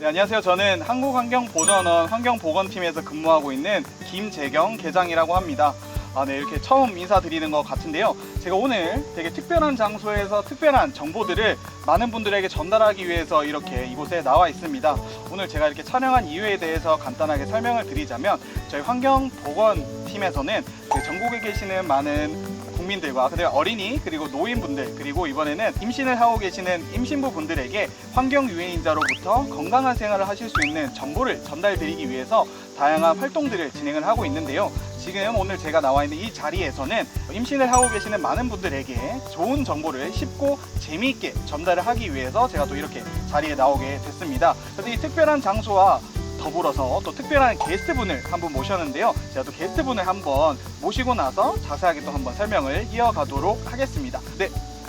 네, 안녕하세요. 저는 한국환경보전원 환경보건팀에서 근무하고 있는 김재경 계장이라고 합니다. 아, 네, 이렇게 처음 인사드리는 것 같은데요. 제가 오늘 되게 특별한 장소에서 특별한 정보들을 많은 분들에게 전달하기 위해서 이렇게 이곳에 나와 있습니다. 오늘 제가 이렇게 촬영한 이유에 대해서 간단하게 설명을 드리자면 저희 환경보건팀에서는 그 전국에 계시는 많은 국민들과 그리고 어린이 그리고 노인분들 그리고 이번에는 임신을 하고 계시는 임신부 분들에게 환경 유해인자로부터 건강한 생활을 하실 수 있는 정보를 전달드리기 위해서 다양한 활동들을 진행을 하고 있는데요. 지금 오늘 제가 나와 있는 이 자리에서는 임신을 하고 계시는 많은 분들에게 좋은 정보를 쉽고 재미있게 전달을 하기 위해서 제가 또 이렇게 자리에 나오게 됐습니다. 그래서 이 특별한 장소와 더불어서 또 특별한 게스트분을 한 분 모셨는데요. 제가 또 게스트분을 한번 모시고 나서 자세하게 또 한번 설명을 이어가도록 하겠습니다. 네,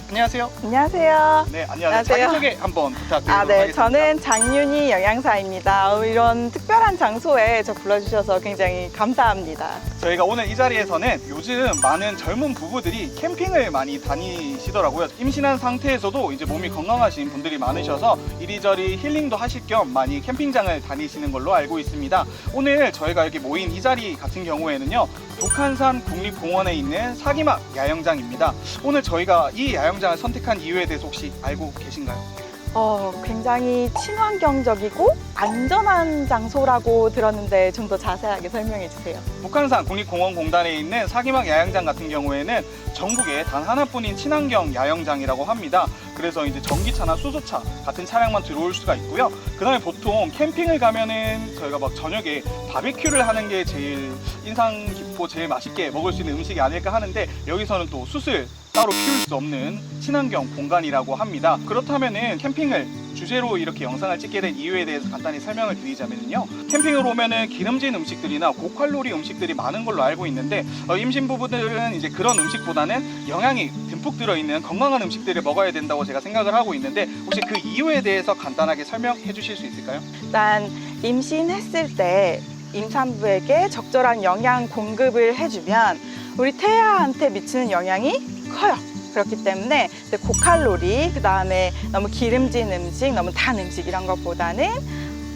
안녕하세요. 안녕하세요. 네, 안녕하세요. 안녕하세요. 자기소개 한번 부탁드리도록 아, 네. 하겠습니다. 저는 장윤희 영양사입니다. 어, 이런 특별한 장소에 저 불러주셔서 굉장히 감사합니다. 저희가 오늘 이 자리에서는 요즘 많은 젊은 부부들이 캠핑을 많이 다니시더라고요. 임신한 상태에서도 이제 몸이 건강하신 분들이 많으셔서 이리저리 힐링도 하실 겸 많이 캠핑장을 다니시는 걸로 알고 있습니다. 오늘 저희가 여기 모인 이 자리 같은 경우에는요. 북한산 국립공원에 있는 사기막 야영장입니다. 오늘 저희가 이 야영장을 선택한 이유에 대해서 혹시 알고 계신가요? 어, 굉장히 친환경적이고 안전한 장소라고 들었는데 좀 더 자세하게 설명해 주세요. 북한산 국립공원공단에 있는 사기막 야영장 같은 경우에는 전국에 단 하나뿐인 친환경 야영장이라고 합니다. 그래서 이제 전기차나 수소차 같은 차량만 들어올 수가 있고요. 그다음에 보통 캠핑을 가면은 저희가 막 저녁에 바베큐를 하는 게 제일 인상 깊고 제일 맛있게 먹을 수 있는 음식이 아닐까 하는데 여기서는 또 숯을 따로 피울 수 없는 친환경 공간이라고 합니다. 그렇다면은 캠핑을 주제로 이렇게 영상을 찍게 된 이유에 대해서 간단히 설명을 드리자면요. 캠핑을 오면은 기름진 음식들이나 고칼로리 음식들이 많은 걸로 알고 있는데 어, 임신부부들은 이제 그런 음식보다는 영양이 듬뿍 들어있는 건강한 음식들을 먹어야 된다고 제가 생각을 하고 있는데 혹시 그 이유에 대해서 간단하게 설명해 주실 수 있을까요? 일단 임신했을 때 임산부에게 적절한 영양 공급을 해주면 우리 태아한테 미치는 영향이 커요. 그렇기 때문에 고칼로리, 그 다음에 너무 기름진 음식, 너무 단 음식 이런 것보다는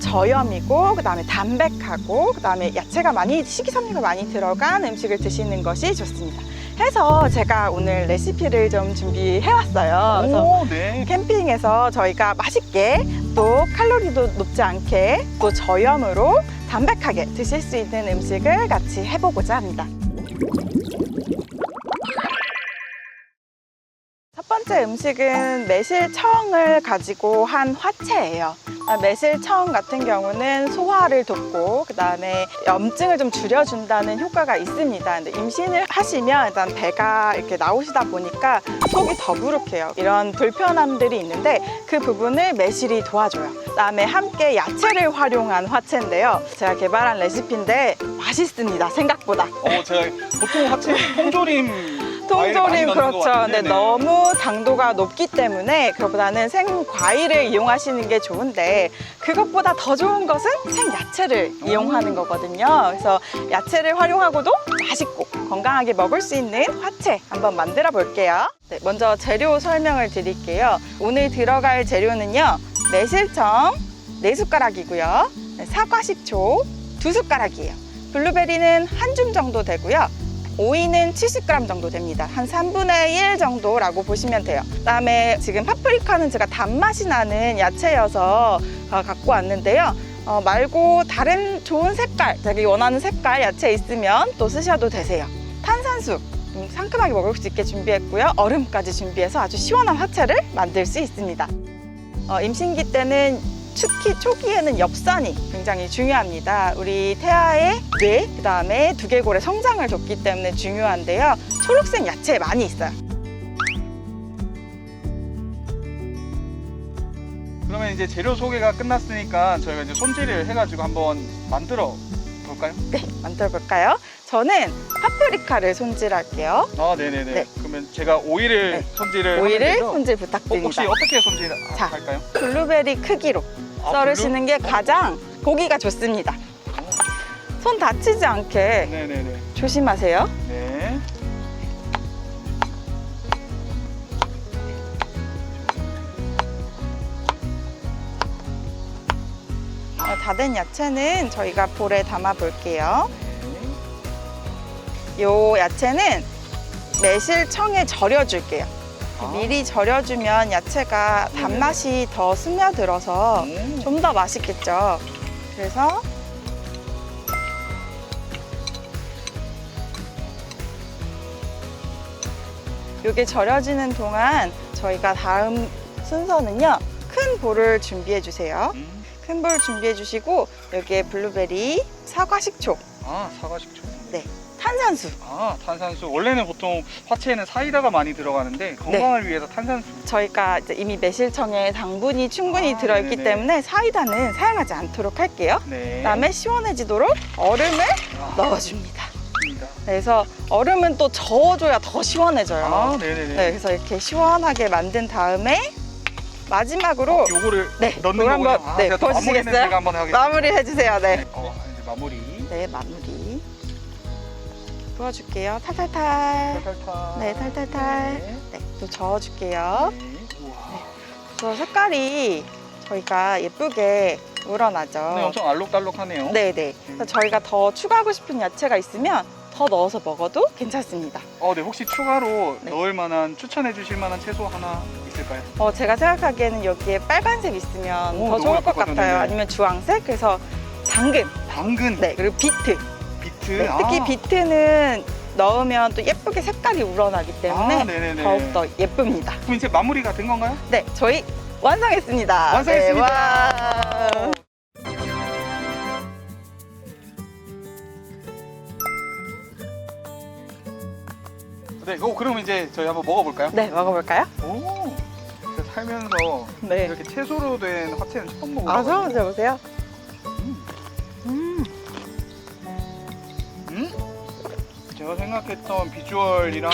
저염이고, 그 다음에 담백하고, 그 다음에 야채가 많이, 식이섬유가 많이 들어간 음식을 드시는 것이 좋습니다. 해서 제가 오늘 레시피를 좀 준비해 왔어요. 그래서 오, 네. 캠핑에서 저희가 맛있게 또 칼로리도 높지 않게 또 저염으로 담백하게 드실 수 있는 음식을 같이 해보고자 합니다. 번째 음식은 매실청을 가지고 한 화채예요. 아, 매실청 같은 경우는 소화를 돕고 그 다음에 염증을 좀 줄여준다는 효과가 있습니다. 근데 임신을 하시면 일단 배가 이렇게 나오시다 보니까 속이 더부룩해요. 이런 불편함들이 있는데 그 부분을 매실이 도와줘요. 그다음에 함께 야채를 활용한 화채인데요. 제가 개발한 레시피인데 맛있습니다. 생각보다. 어, 제가 보통 화채 통조림 과일을 많이 통조림 넣는 것 그렇죠. 근데 네. 너무 당도가 높기 때문에 그것보다는 생 과일을 이용하시는 게 좋은데 그것보다 더 좋은 것은 생 야채를 이용하는 거거든요. 그래서 야채를 활용하고도 맛있고 건강하게 먹을 수 있는 화채 한번 만들어 볼게요. 네, 먼저 재료 설명을 드릴게요. 오늘 들어갈 재료는요. 매실청 네 숟가락이고요 사과 식초 두 숟가락이에요 블루베리는 한 줌 정도 되고요. 오이는 70g 정도 됩니다. 한 3분의 1 정도라고 보시면 돼요. 그다음에 지금 파프리카는 제가 단맛이 나는 야채여서 어, 갖고 왔는데요. 어, 말고 다른 좋은 색깔, 자기 원하는 색깔 야채 있으면 또 쓰셔도 되세요. 탄산수 음, 상큼하게 먹을 수 있게 준비했고요. 얼음까지 준비해서 아주 시원한 화채를 만들 수 있습니다. 어, 임신기 때는 특히 초기에는 엽산이 굉장히 중요합니다. 우리 태아의 뇌, 그 다음에 두개골의 성장을 돕기 때문에 중요한데요. 초록색 야채 많이 있어요. 그러면 이제 재료 소개가 끝났으니까 저희가 이제 손질을 해가지고 한번 만들어 볼까요? 네, 만들어 볼까요? 저는 파프리카를 손질할게요. 아, 네네네. 네. 그러면 제가 오이를 네. 손질을 오이를? 손질 어, 부탁드립니다. 혹시 어떻게 손질할까요? 자. 블루베리 크기로 아, 썰으시는 게 가장 보기가 좋습니다. 손 다치지 않게 네네네. 조심하세요. 네. 다된 야채는 저희가 볼에 담아 볼게요. 요 야채는 매실청에 절여 줄게요. 아. 미리 절여주면 야채가. 단맛이 더 스며들어서 오. 좀더 맛있겠죠. 그래서 요게 절여지는 동안 저희가 다음 순서는요. 큰 볼을 준비해 주세요. 음. 큰볼 준비해 주시고 여기에 블루베리, 사과 식초, 아 사과 식초. 네, 탄산수. 아 탄산수 원래는 보통 화채에는 사이다가 많이 들어가는데 건강을 위해서 탄산수. 저희가 이제 이미 매실청에 당분이 충분히 아, 들어있기 네네네. 때문에 사이다는 사용하지 않도록 할게요. 네. 그다음에 시원해지도록 얼음을 아, 넣어줍니다. 좋습니다. 그래서 얼음은 또 저어줘야 더 시원해져요. 아 네네네. 네, 그래서 이렇게 시원하게 만든 다음에 마지막으로 요거를 네, 넣는 요걸 거군요. 한번, 네, 제가 또 마무리는 보여주시겠어요? 제가 한번 하겠습니다. 마무리 해주세요. 네. 어, 이제 마무리. 네, 마무리. 부어줄게요. 탈탈탈. 탈탈탈. 네, 탈탈탈. 네. 네, 또 저어줄게요. 네. 우와. 그래서 색깔이 저희가 예쁘게 우러나죠. 네, 엄청 알록달록하네요. 네, 네. 그래서 저희가 더 추가하고 싶은 야채가 있으면 더 넣어서 먹어도 괜찮습니다. 어, 네. 혹시 추가로 네. 넣을 만한 추천해 주실 만한 채소 하나 있을까요? 어, 제가 생각하기에는 여기에 빨간색 있으면 오, 더 좋을 것 같아요. 같은데. 아니면 주황색? 그래서 당근, 당근, 네, 그리고 비트. 비트. 네, 특히 아. 비트는 넣으면 또 예쁘게 색깔이 우러나기 때문에 아, 네네네. 더욱더 예쁩니다. 그럼 이제 마무리가 된 건가요? 네, 저희 완성했습니다. 완성했습니다. 네, 와. 네. 어, 그럼 이제 저희 한번 먹어볼까요? 네, 먹어볼까요? 오. 제가 살면서 네. 이렇게 채소로 된 화채는 처음 먹어요. 아, 처음 드셔보세요. 제가 생각했던 비주얼이랑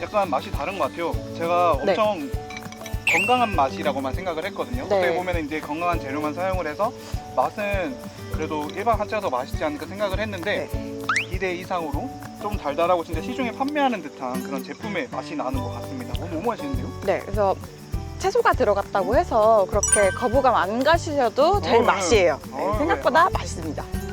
약간 맛이 다른 것 같아요. 제가 네. 엄청 건강한 맛이라고만 생각을 했거든요. 네. 어떻게 보면 이제 건강한 재료만 사용을 해서 맛은 그래도 일반 한자가 더 맛있지 않을까 생각을 했는데 네. 기대 이상으로 좀 달달하고 진짜 시중에 판매하는 듯한 그런 제품의 맛이 나는 것 같습니다. 오, 너무 맛있는데요? 네, 그래서 채소가 들어갔다고 해서 그렇게 거부감 안 가시셔도 될 어, 네. 맛이에요. 네, 어, 생각보다 맛있습니다.